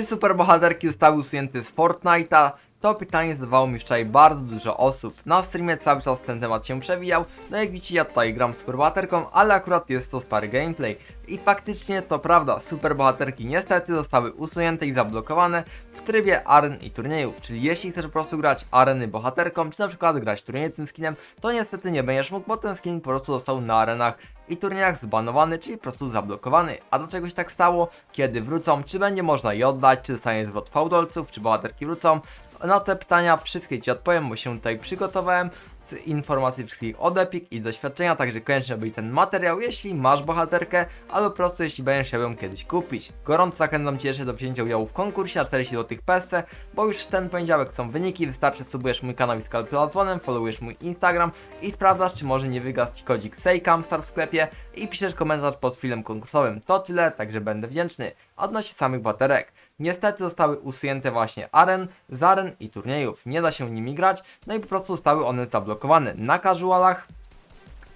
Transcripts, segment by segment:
Czy superbohaterki zostały usunięte z Fortnite'a? To pytanie zadawało mi wczoraj bardzo dużo osób. Na streamie cały czas ten temat się przewijał, no jak widzicie ja tutaj gram superbohaterką, ale akurat jest to stary gameplay. I faktycznie to prawda, superbohaterki niestety zostały usunięte i zablokowane w trybie aren i turniejów, czyli jeśli chcesz po prostu grać areny bohaterką, czy na przykład grać turnieje tym skinem, to niestety nie będziesz mógł, bo ten skin po prostu został na arenach i turniejach zbanowany, czyli po prostu zablokowany. A dlaczego się tak stało? Kiedy wrócą? Czy będzie można je oddać? Czy zostanie zwrot fałdolców? Czy bohaterki wrócą? Na te pytania wszystkie Ci odpowiem, bo się tutaj przygotowałem z informacji wszystkich od Epic i doświadczenia, także koniecznie był ten materiał, jeśli masz bohaterkę, albo po prostu jeśli będziesz chciał ją kiedyś kupić. Gorąco zachęcam Cię jeszcze do wzięcia udziału w konkursie na 40 zł PSC, bo już w ten poniedziałek są wyniki, wystarczy subujesz mój kanał i skalpela dzwonem, followujesz mój Instagram i sprawdzasz, czy może nie wygasł Ci kodzik SEJCAMSTAR w sklepie i piszesz komentarz pod filmem konkursowym. To tyle, także będę wdzięczny. Odnośnie samych baterek. Niestety zostały usunięte właśnie aren, z aren i turniejów. Nie da się nimi grać, no i po prostu zostały one zablokowane na casualach,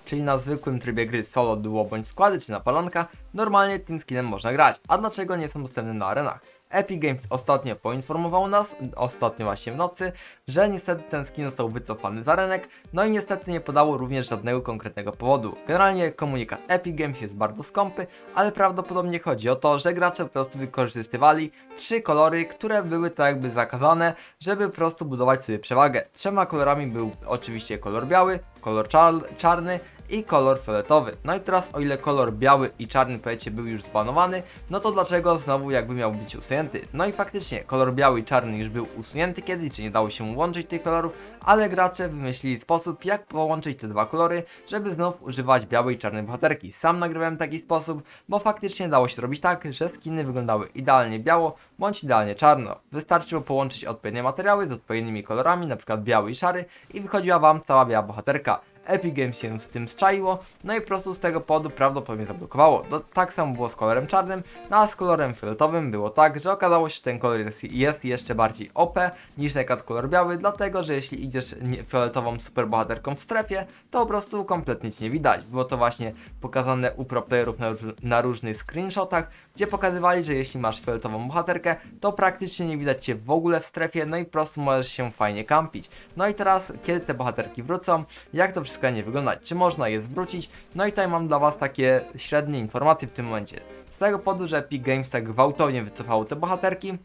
czyli na zwykłym trybie gry solo, duo bądź składy, czy na palonka, normalnie tym skinem można grać. A dlaczego nie są dostępne na arenach? Epic Games ostatnio poinformował nas, ostatnio właśnie w nocy, że niestety ten skin został wycofany z arenek, no i niestety nie podało również żadnego konkretnego powodu. Generalnie komunikat Epic Games jest bardzo skąpy, ale prawdopodobnie chodzi o to, że gracze po prostu wykorzystywali trzy kolory, które były tak jakby zakazane, żeby po prostu budować sobie przewagę. Trzema kolorami był oczywiście kolor biały, kolor czar czarny i kolor fioletowy. No i teraz o ile kolor biały i czarny powiecie był już zbanowany, no to dlaczego znowu jakby miał być usunięty? No i faktycznie kolor biały i czarny już był usunięty kiedyś, czy nie dało się łączyć tych kolorów, ale gracze wymyślili sposób jak połączyć te dwa kolory, żeby znów używać białej i czarnej bohaterki. Sam nagrywałem taki sposób, bo faktycznie dało się robić tak, że skiny wyglądały idealnie biało bądź idealnie czarno. Wystarczyło połączyć odpowiednie materiały z odpowiednimi kolorami, np. biały i szary i wychodziła wam cała biała bohaterka. Epic Games się z tym zczaiło, no i po prostu z tego powodu prawdopodobnie zablokowało. Do, tak samo było z kolorem czarnym, no a z kolorem fioletowym było tak, że okazało się, że ten kolor jest, jest jeszcze bardziej OP niż na kolor biały, dlatego że jeśli idziesz fioletową superbohaterką w strefie, to po prostu kompletnie nic nie widać. Było to właśnie pokazane u pro playerów na, na różnych screenshotach, gdzie pokazywali, że jeśli masz fioletową bohaterkę, to praktycznie nie widać Cię w ogóle w strefie, no i po prostu możesz się fajnie kampić. No i teraz, kiedy te bohaterki wrócą, jak to wszystko nie wyglądać, czy można je zwrócić, no i tutaj mam dla Was takie średnie informacje w tym momencie. Z tego powodu, że Epic Games tak gwałtownie wycofało te bohaterki,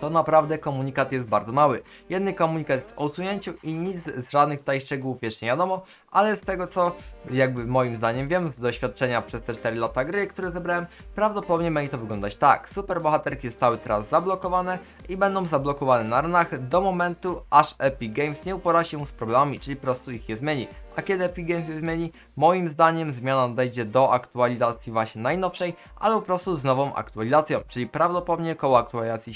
to naprawdę komunikat jest bardzo mały. Jedny komunikat jest o usunięciu i nic z żadnych tutaj szczegółów jeszcze nie wiadomo, ale z tego co jakby moim zdaniem wiem, z doświadczenia przez te 4 lata gry, które zebrałem, prawdopodobnie będzie to wyglądać tak. Super bohaterki zostały teraz zablokowane i będą zablokowane na ranach do momentu, aż Epic Games nie upora się z problemami, czyli po prostu ich je zmieni. A kiedy Epic Games je zmieni, moim zdaniem zmiana dojdzie do aktualizacji właśnie najnowszej, ale po prostu z nową aktualizacją, czyli prawdopodobnie koło aktualizacji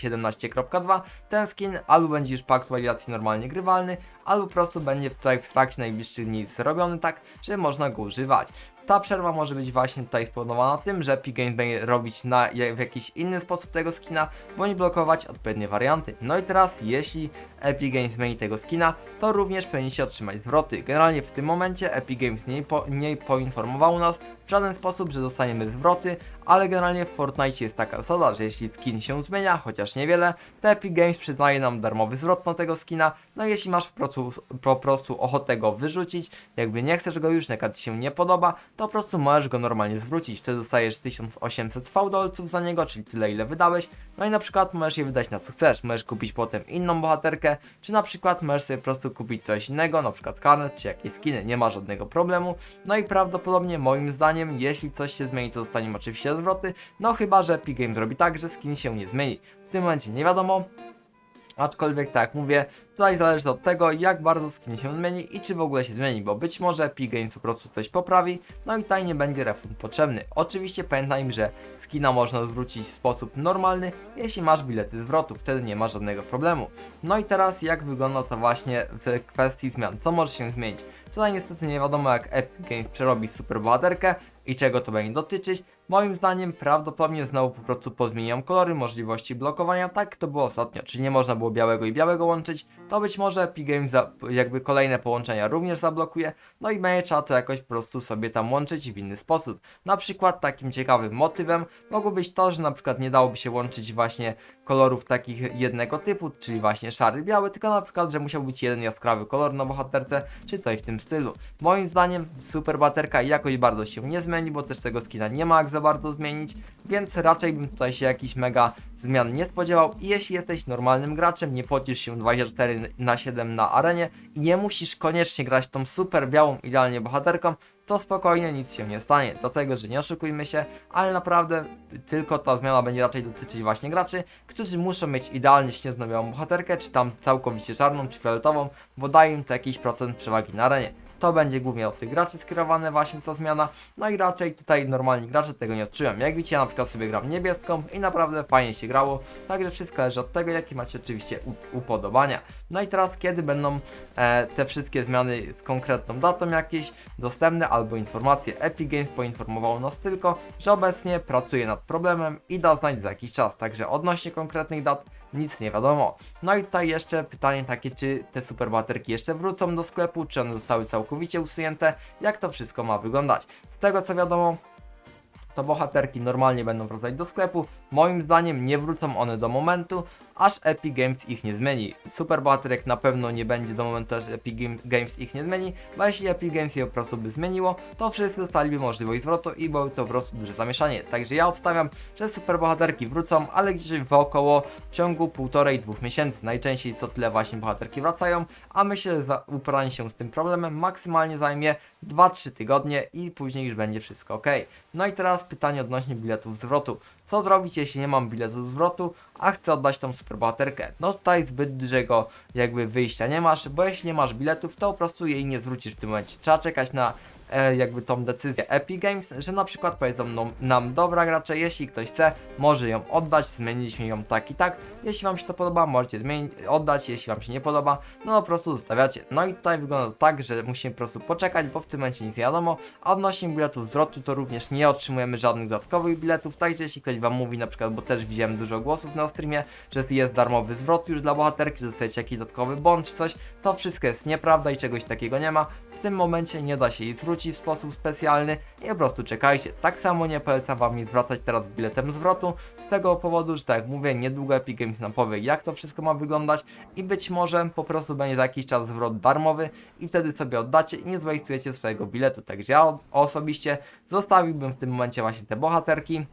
17.2 ten skin albo będzie już po aktualizacji normalnie grywalny, albo po prostu będzie tutaj w trakcie najbliższych dni zrobiony tak, że można go używać. Ta przerwa może być właśnie tutaj spowodowana tym, że Epic Games będzie robić na, w jakiś inny sposób tego skina, bądź blokować odpowiednie warianty. No i teraz, jeśli Epic Games zmieni tego skina, to również powinniście otrzymać zwroty. Generalnie w tym momencie Epic Games nie, po, nie poinformował nas w żaden sposób, że dostaniemy zwroty, ale generalnie w Fortnite jest taka zasada, że jeśli skin się zmienia, chociaż niewiele, to Epic Games przyznaje nam darmowy zwrot na tego skina, no i jeśli masz po prostu, po prostu ochotę go wyrzucić, jakby nie chcesz go już, przykład ci się nie podoba, to po prostu możesz go normalnie zwrócić, wtedy dostajesz 1800 fałdolców za niego, czyli tyle ile wydałeś, no i na przykład możesz je wydać na co chcesz, możesz kupić potem inną bohaterkę, czy na przykład możesz sobie po prostu kupić coś innego, na przykład karnet, czy jakieś skiny, nie ma żadnego problemu, no i prawdopodobnie moim zdaniem, jeśli coś się zmieni, to dostaniemy oczywiście zwroty, no chyba, że Epic Games zrobi tak, że skin się nie zmieni. W tym momencie nie wiadomo, Aczkolwiek, tak mówię, tutaj zależy od tego, jak bardzo skin się zmieni i czy w ogóle się zmieni, bo być może Epic Games po prostu coś poprawi, no i tutaj nie będzie refund potrzebny. Oczywiście pamiętaj, że skina można zwrócić w sposób normalny, jeśli masz bilety zwrotu, wtedy nie ma żadnego problemu. No i teraz jak wygląda to właśnie w kwestii zmian, co może się zmienić? Tutaj niestety nie wiadomo jak Epic Games przerobi super bohaterkę i czego to będzie dotyczyć, Moim zdaniem prawdopodobnie znowu po prostu pozmieniam kolory, możliwości blokowania, tak to było ostatnio, czyli nie można było białego i białego łączyć, to być może Epic Games jakby kolejne połączenia również zablokuje, no i będzie trzeba to jakoś po prostu sobie tam łączyć w inny sposób. Na przykład takim ciekawym motywem mogło być to, że na przykład nie dałoby się łączyć właśnie kolorów takich jednego typu, czyli właśnie szary, biały, tylko na przykład, że musiał być jeden jaskrawy kolor na bohaterce, czy coś w tym stylu. Moim zdaniem super baterka jakoś bardzo się nie zmieni, bo też tego skina nie ma za bardzo zmienić, więc raczej bym tutaj się jakiś mega zmian nie spodziewał i jeśli jesteś normalnym graczem, nie pocisz się 24 na 7 na arenie i nie musisz koniecznie grać tą super białą idealnie bohaterką, to spokojnie nic się nie stanie. Dlatego, że nie oszukujmy się, ale naprawdę tylko ta zmiana będzie raczej dotyczyć właśnie graczy, którzy muszą mieć idealnie śnieżno białą bohaterkę, czy tam całkowicie czarną, czy fioletową, bo daje im to jakiś procent przewagi na arenie. To będzie głównie od tych graczy skierowane właśnie ta zmiana, no i raczej tutaj normalni gracze tego nie odczują. Jak widzicie, ja na przykład sobie gram niebieską i naprawdę fajnie się grało, także wszystko zależy od tego, jakie macie oczywiście upodobania. No i teraz, kiedy będą e, te wszystkie zmiany z konkretną datą jakieś dostępne albo informacje. Epic Games poinformowało nas tylko, że obecnie pracuje nad problemem i da znać za jakiś czas, także odnośnie konkretnych dat nic nie wiadomo. No i tutaj jeszcze pytanie takie, czy te super baterki jeszcze wrócą do sklepu, czy one zostały całkowicie usunięte, jak to wszystko ma wyglądać. Z tego co wiadomo, to bohaterki normalnie będą wracać do sklepu. Moim zdaniem nie wrócą one do momentu, aż Epic Games ich nie zmieni. Super bohaterek na pewno nie będzie do momentu, aż Epic Game- Games ich nie zmieni, bo jeśli Epic Games je po prostu by zmieniło, to wszyscy dostaliby możliwość zwrotu i byłoby to po prostu duże zamieszanie. Także ja obstawiam, że super bohaterki wrócą, ale gdzieś wokoło w ciągu półtorej, dwóch miesięcy. Najczęściej co tyle właśnie bohaterki wracają, a myślę, że uporanie się z tym problemem maksymalnie zajmie 2-3 tygodnie i później już będzie wszystko ok. No i teraz pytanie odnośnie biletów zwrotu. Co zrobić, jeśli nie mam biletu zwrotu, a chcę oddać tą superbohaterkę? No tutaj zbyt dużego jakby wyjścia nie masz, bo jeśli nie masz biletów, to po prostu jej nie zwrócisz w tym momencie. Trzeba czekać na jakby tą decyzję Epic Games, że na przykład powiedzą nam, nam dobra gracze, jeśli ktoś chce, może ją oddać, zmieniliśmy ją tak i tak. Jeśli wam się to podoba, możecie zmienić, oddać, jeśli wam się nie podoba, no po prostu zostawiacie. No i tutaj wygląda to tak, że musimy po prostu poczekać, bo w tym momencie nic nie wiadomo, a odnośnie biletów zwrotu, to również nie otrzymujemy żadnych dodatkowych biletów, także jeśli ktoś wam mówi na przykład, bo też widziałem dużo głosów na streamie, że jest darmowy zwrot już dla bohaterki, że dostajecie jakiś dodatkowy czy coś, to wszystko jest nieprawda i czegoś takiego nie ma. W tym momencie nie da się jej zwrócić w sposób specjalny i po prostu czekajcie. Tak samo nie polecam wam jej zwracać teraz biletem zwrotu, z tego powodu, że tak jak mówię, niedługo Epic Games nam powie jak to wszystko ma wyglądać i być może po prostu będzie za jakiś czas zwrot darmowy i wtedy sobie oddacie i nie zwajstujecie swojego biletu. Także ja osobiście zostawiłbym w tym momencie właśnie te bohaterki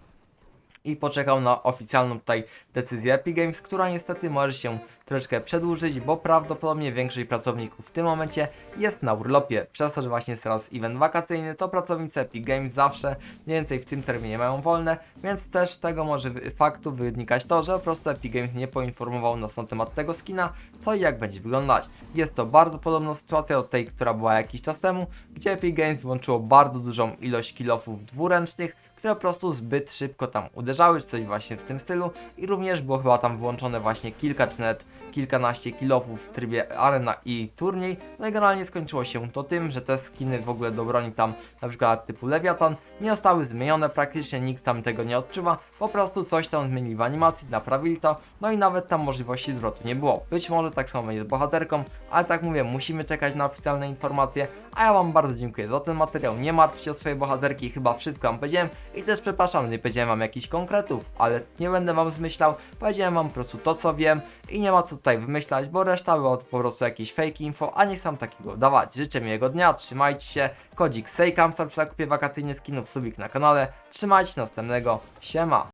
i poczekał na oficjalną tutaj decyzję Epic Games, która niestety może się troszeczkę przedłużyć, bo prawdopodobnie większość pracowników w tym momencie jest na urlopie. Przez to, że właśnie jest teraz event wakacyjny, to pracownicy Epic Games zawsze mniej więcej w tym terminie mają wolne, więc też tego może faktu wynikać to, że po prostu Epic Games nie poinformował nas na temat tego skina, co i jak będzie wyglądać. Jest to bardzo podobna sytuacja do tej, która była jakiś czas temu, gdzie Epic Games włączyło bardzo dużą ilość kilofów dwuręcznych, które po prostu zbyt szybko tam uderzały, czy coś właśnie w tym stylu i również było chyba tam włączone właśnie kilka czy nawet kilkanaście kilofów w trybie arena i turniej, no i generalnie skończyło się to tym, że te skiny w ogóle do broni tam na przykład typu Leviathan nie zostały zmienione, praktycznie nikt tam tego nie odczuwa, po prostu coś tam zmienili w animacji, naprawili to, no i nawet tam możliwości zwrotu nie było. Być może tak samo jest z bohaterką, ale tak mówię, musimy czekać na oficjalne informacje, a ja Wam bardzo dziękuję za ten materiał, nie martwcie się o swoje bohaterki, chyba wszystko Wam powiedziałem. I też przepraszam, nie powiedziałem Wam jakichś konkretów, ale nie będę Wam zmyślał, powiedziałem Wam po prostu to co wiem i nie ma co tutaj wymyślać, bo reszta była po prostu jakieś fake info, a nie sam takiego dawać. Życzę miłego dnia, trzymajcie się, kodzik Sejkam w zakupie wakacyjnych skinów, subik na kanale, trzymajcie się następnego, siema!